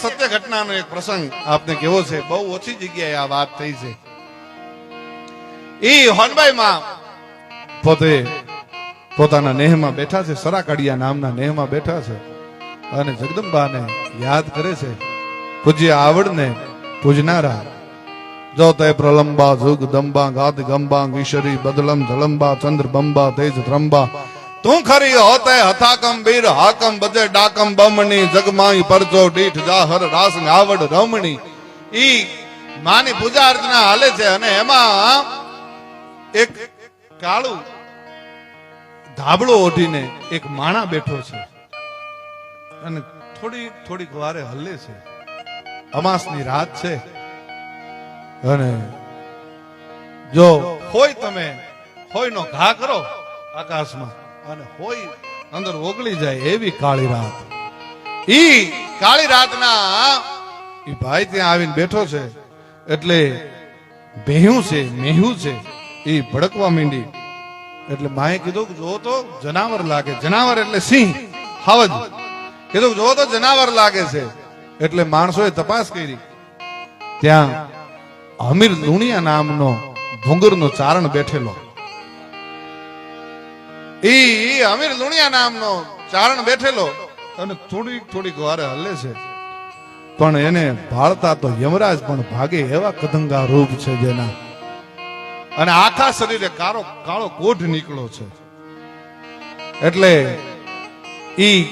સત્ય ઘટનાનો એક પ્રસંગ આપને કેવો છે? બહુ ઓછી જગ્યાએ આ વાત થઈ છે. ઈ હોનબાઈ માં પોતે પોતાના નેહમાં બેઠા છે, સરાકડિયા નામના નેહમાં બેઠા છે અને જગદંબાને યાદ કરે છે, પૂજ્ય આવડને પૂજનારા, જો તે પ્રલંબા જુગ દંબા ગાદ ગંબા વિશરી બદલમ ધલંબા ચંદ્ર બંબા તેજ ત્રંબા તું ખરી હોતે હથાકમ બીર હાકમ બજે ડાકમ બમણી, જગમાઈ પરચો ડીઠ જાહર રાસ આવડ રમણી. ઈ માની પૂજા અર્ચના હાલે છે અને એમાં એક કાળું ધાબળો ઓઢીને એક માણા બેઠો છે. અને થોડી, થોડીક વારે હલે છે. અમાસની રાત છે. અને જો હોય તમે હોય નો ઘા કરો આકાશમાં. અને હોય અંદર ઓગળી જાય એવી કાળી રાત. ઈ કાળી રાતના ઈ ભાઈ ત્યાં આવીને બેઠો છે. એટલે ભેહું છે મેહું છે. એ ભડકવા માંડી. એટલે માએ કીધું કે જો તો જનાવર લાગે. જનાવર એટલે સિંહ. હાવજ. કીધું જો તો જનાવર લાગે છે. એટલે માણસોએ તપાસ કરી. ત્યાં અમીર લુણિયા નામનો ભૂંગરનો ચારણ બેઠેલો. ઈ અમીર લુણિયા નામનો ચારણ બેઠેલો. અને થોડીક થોડીક વારે હલે છે. પણ એને ભાળતા તો યમરાજ પણ ભાગે એવા કદંગા રૂપ છે જેના. અને આખા શરીરે કાળો કાળો કોઢ નીકળો છે. એટલે ઈ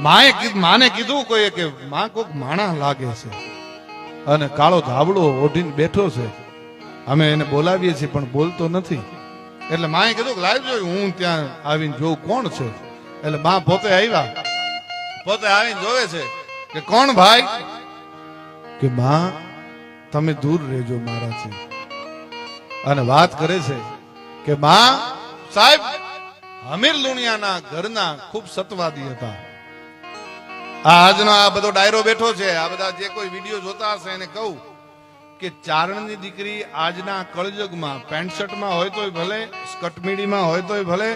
માએ માને કીધું કોઈ કે માં કોક માણા લાગે છે. અને કાળો ધાબળો ઓઢીને બેઠો છે. અમે એને બોલાવીએ છીએ, પણ બોલતો નથી. એટલે માએ કીધું કે લાવી જોયું હું ત્યાં આવીને જોઉં કોણ છે. એટલે બા પોતે આવ્યા. પોતે આવીને જોવે છે કે કોણ ભાઈ? કે બા તમે દૂર રહેજો મારાથી. અને વાત કરે છે કે બા સાહેબ, હમીર લુણિયાના ઘરના ખૂબ સત્વાદી હતા. આ આજનો આ બધો ડાયરો બેઠો છે. આ બધા જે કોઈ વીડિયો જોતા હશે એને કહું. કે ચારણની દીકરી આજના કળયુગમાં પેન્ટ શર્ટમાં હોય તોય ભલે, સ્કટમીડીમાં હોય તોય ભલે,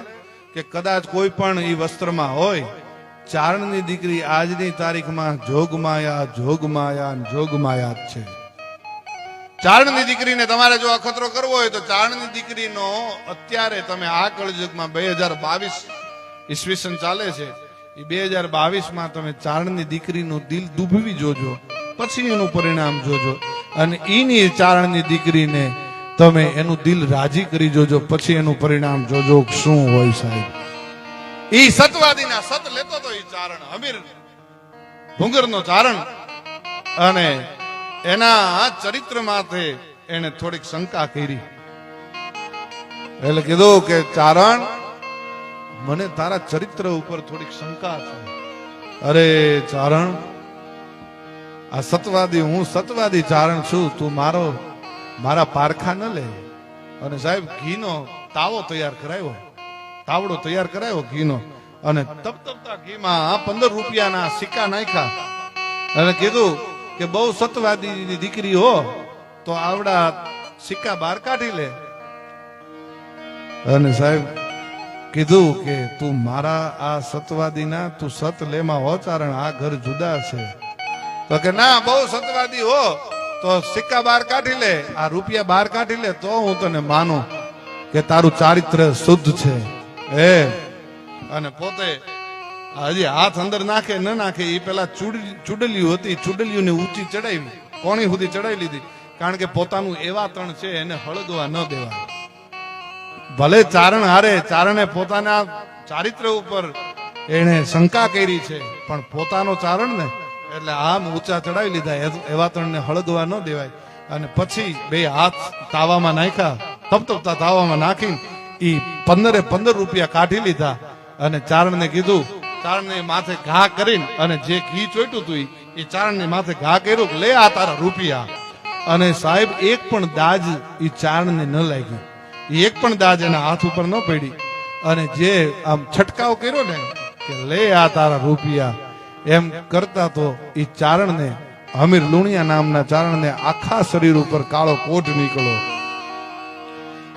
કે કદાચ કોઈ પણ એ વસ્ત્રમાં હોય, ચારણની દીકરી આજની તારીખમાં જોગમાયા જોગમાયા જોગમાયા જ છે. ચારણની દીકરીને તમારે જો અખતરો કરવો હોય તો ચારણની દીકરીનો અત્યારે તમે આ કળયુગમાં બે હજાર બાવીસ ઈસવીસન ચાલે છે. એ બે હજાર બાવીસમાં તમે ચારણની દીકરીનું દિલ દુભવી જોજો પછી એનું પરિણામ જોજો. અને એની ચારણની દીકરીને તમે એનું દિલ રાજી કરી જોજો, પછી એનું પરિણામ જોજો શું હોય સાહેબ. ઈ સતવાદીના સત લેતો તો ઈ ચારણ, અમીર ભૂંગરનો ચારણ. અને એના ચરિત્ર માથે એને થોડીક શંકા કરી. એટલે કીધું કે ચારણ, મને તારા ચરિત્ર ઉપર થોડીક શંકા છે. અરે ચારણ આ સતવાદી, હું સતવાદી ચારણ છું. તું મારો, મારા પારખા ન લે. અને સાહેબ, ઘીનો તાવો તૈયાર કરાયો. તાવડો તૈયાર કરાયો ઘીનો. અને તપતપતા ઘીમાં પંદર રૂપિયાના સિક્કા નાખ્યા. અને કીધું કે બહુ સતવાદીની દીકરી હો, તો આવડા સિક્કા બહાર કાઢી લે. અને સાહેબ, કીધું કે તું મારા આ સતવાદીના, તું સત લેમાં હો ચારણ આ ઘર જુદા છે. તો કે ના, બહુ સતવાદી હો. તો સિક્કા બહાર કાઢી લે, આ રૂપિયા બહાર કાઢી લે, તો હું તને માનું કે તારું ચારિત્ર શુદ્ધ છે. એ અને પોતે હજી હાથ અંદર નાખે, ન નાખે એ પેલા ચૂડલિયું હતી ચૂડલિયું ઊંચી ચડાવી, કોણી સુધી ચડાવી લીધી. કારણ કે પોતાનું એવા તણ છે, એને હળગવા ન દેવા. ભલે ચારણ હારે, ચારણે પોતાના ચારિત્ર ઉપર એને શંકા કરી છે, પણ પોતાનો ચારણ ને એટલે આમ ઊંચા ચડાવી લીધા. એ- એવા તણને હળગવા ન દેવાય. અને પછી બે હાથ તાવામાં નાખ્યા. તપતપતા તાવામાં નાખીને ઈ પંદરે પંદર રૂપિયા કાઢી લીધા. અને ચારણને કીધું ચારણને માથે ઘા કરીને અને જે ઘી ચોટ્યું ઈ, એ ચારણને માથે ઘા કર્યું લે આ તારા રૂપિયા. અને સાહેબ એક પણ દાજ એ ચારણને ન લાગી એક પણ દાજ એના હાથ ઉપર ન પડી. અને જે આમ છટકાવ કર્યો ને કે લે આ તારા રૂપિયા એમ કરતા તો ઈ ચારણને, હમીર લુણિયા નામના ચારણને આખા શરીર ઉપર કાળો કોટ નીકળો.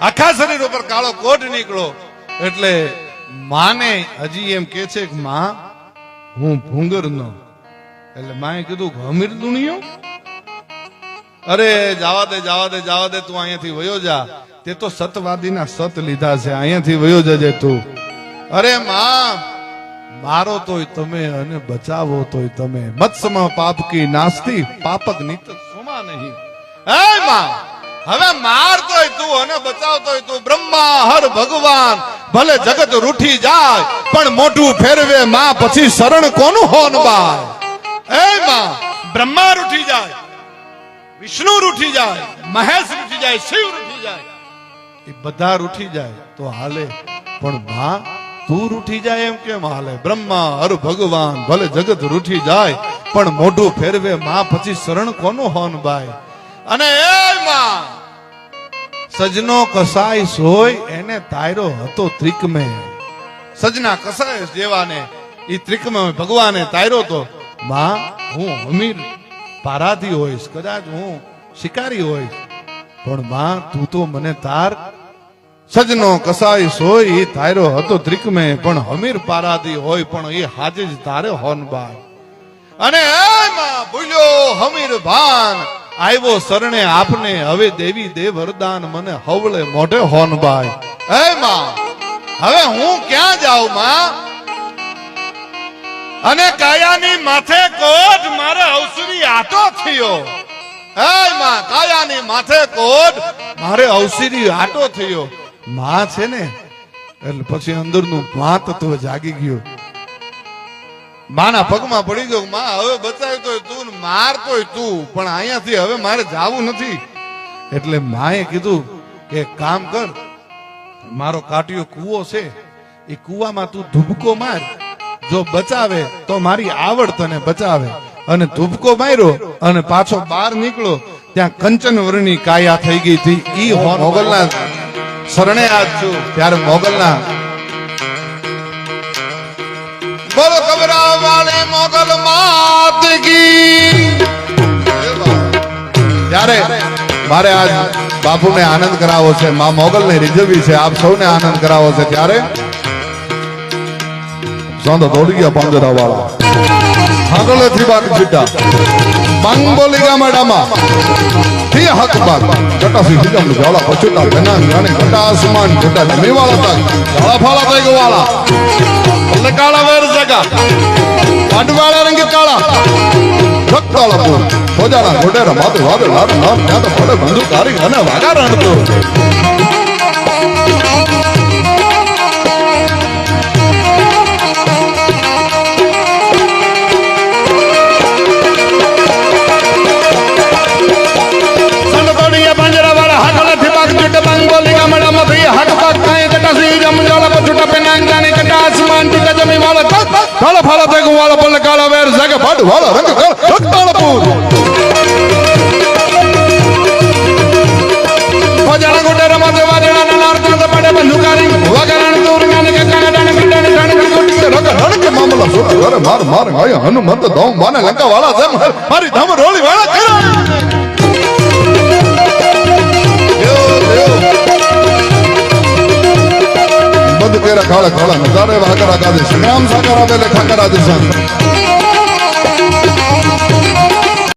આખા શરીર ઉપર કાળો કોટ નીકળો. એટલે માને હજી એમ કે છે કે, માં, હું ભૂંગર નો એટલે માએ કીધું અમીર દુનિયો અરે, જાવા દે, જવા દે જવા દે, તું અહીંયાથી વયો જા. તે તો સતવાદીના સત લીધા છે, અહીંયાથી વયો જજે તું. અરે, માં મારો તોય તમે અને બચાવો તોય તમે. મત્સમાં પાપ કી નાસ્તી, પાપક નિત સોમા નહીં. હે માં, હવે માર તું અને બચાવતોય તું. બ્રહ્મા, હર ભગવાન, ભલે જગત રૂઠી જાય, પણ મોઢું ફેરવે માં, પછી શરણ કોનું હોન બાય? હે માં, બ્રહ્મા રૂઠી જાય, વિષ્ણુ રૂઠી જાય, મહેશ રૂઠી જાય, શિવ રૂઠી જાય. એ બધા રૂઠી જાય તો હાલે, પણ માં તું રૂઠી જાય એમ કેમ હાલે? બ્રહ્મા, હર ભગવાન, ભલે જગત રૂઠી જાય, પણ મોઢું ફેરવે માં પછી શરણ કોનું હોન બાય? અને એ માં, સજનો કસાય સોય, એને તાયરો હતો ત્રિકમે. સજના કસાય જેવાને, ઈ ત્રિકમે ભગવાને તાયરો તો, માં, હું અમીર પારાધી હોઈશ, કદાચ હું શિકારી હોઈશ, પણ માં, તું તો મને તાર સજનો કસાય સોય તાયરો હતો ત્રિકમે પણ હમીર પારાધી હોય, પણ એ હાજે જ તારે હોનબાર અને એમાં ભૂલ્યો હમીર ભાન આવ્યો શરણે આપને, હવે દેવી દે વરદાન મને હવળે મોઢે હોનબાઈ હે માં હવે હું ક્યાં જાઉં, માં? અને કાયાની માથે કોટ મારે અવસરી આટો થયો. હે માં કાયાની માથે કોટ મારે અવસરી આટો થયો. માં છે ને એટલે પછી અંદરનું મા તત્વ જાગી ગયું. માના પગમાં પડી ગયો માં હવે બચાવતો તું ને મારતોય તું પણ અહીંયાથી હવે મારે જવું નથી. એટલે માએ કીધું કે કામ કર મારો કાટિયો કૂવો છે એ કૂવામાં તું ધુબકો માર. જો બચાવે તો મારી આવડ તને બચાવે. અને ધુબકો માર્યો અને પાછો બહાર નીકળો ત્યાં કંચન વર્ણની કાયા થઈ ગઈ હતી. ઈ મોગલના શરણે આજ છું. ત્યારે મોગલના બોલો કબરા વાળી મોગલ માત કી ત્યારે મારે આજ બાપુને આનંદ કરાવો છે, મા મોગલ ને રીઝવી છે, આપ સૌને આનંદ કરાવો છે, ત્યારે સાંધો દોડી ગયા પાંજરા વાળા. આગળથી બાગ જીડા બાંગ ગામડામાં થી હક બાગ કટાસી હિજમ જાળા પછુટા ઘના જ્ઞાને ઘટા આસમાન ઘટા જમી વાળા તક જાળા ફાળા થઈ ગયો એટલે કાળા વેર જગા પાટવાળા રંગ કાળા રક્તાળા ફોજાના ગોડેરા માથે વાદળ લાડ નામ ત્યાં તો પડે બંદૂક અને વાગા રણતો ફળ ફળ તે ગુ વાળા પલ કાળા વેર જગ પાટ વાળા રંગ કર રક્તાળપુર ભજાણા ગોટે રમતે વાજણા ના નાર તો પડે બંધુકારી વગરણ દૂર ગાને કે કાના ડાણે મીટાને ડાણે કુટી રંગ રંગ મામલા સુર અરે માર માર ગાય હનુમંત કેરા કાળા કાળા નજારે વાકરા ગાદે સાકર આપે બેલે ખાકરા દિશા